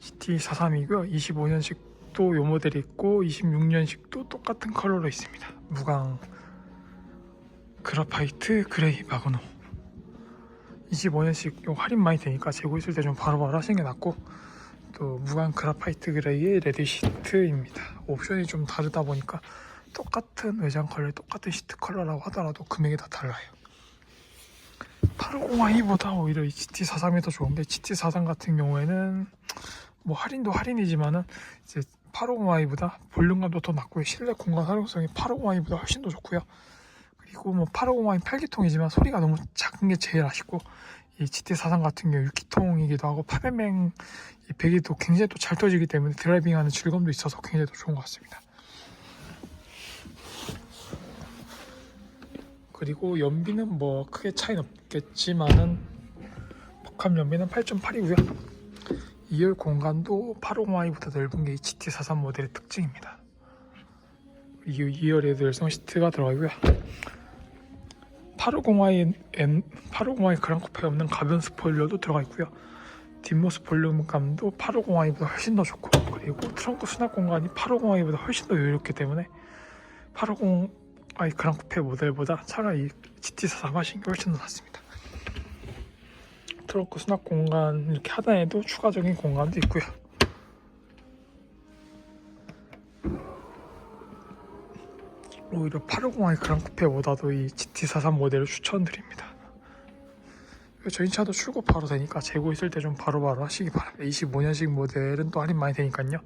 GT43이고요. 25년식도 요 모델이 있고 26년식도 똑같은 컬러로 있습니다. 무광 그라파이트 그레이 마그노 25년씩 요 할인 많이 되니까 재고 있을 때 좀 바로바로 하시는 게 낫고 또 무광 그라파이트 그레이의 레드 시트입니다. 옵션이 좀 다르다 보니까 똑같은 외장 컬러, 똑같은 시트 컬러라고 하더라도 금액이 다 달라요. 850i보다 오히려 이 GT43이 더 좋은 게 GT43 같은 경우에는 뭐 할인도 할인이지만은 이제 850i보다 볼륨감도 더 낮고요. 실내 공간 활용성이 850i보다 훨씬 더 좋고요. 그리고 뭐 850i 8기통이지만 소리가 너무 작은 게 제일 아쉽고 이 GT43 같은 경우 6기통이기도 하고 파베맹 이 배기 도 굉장히 또 잘 터지기 때문에 드라이빙하는 즐거움도 있어서 굉장히 더 좋은 것 같습니다. 그리고 연비는 뭐 크게 차이는 없겠지만은 복합 연비는 8.8이고요. 2열 공간도 850i보다 넓은 게이 GT43 모델의 특징입니다. 이 2열에도 열성 시트가 들어가고요. 850i N 850i 그랑코페에 없는 가변 스포일러도 들어가 있고요. 뒷모습 볼륨감도 850i보다 훨씬 더 좋고 그리고 트렁크 수납 공간이 850i보다 훨씬 더 여유롭기 때문에 850i 그랑코페 모델보다 차라리 GT43 하신 게 훨씬 더 낫습니다. 트렁크 수납 공간 이렇게 하단에도 추가적인 공간도 있고요. 오히려 850i 그랑코페보다도 이 GT43 모델을 추천드립니다. 저희 차도 출고 바로 되니까 재고 있을 때 좀 바로바로 하시기 바랍니다. 25년식 모델은 또 할인 많이 되니까요.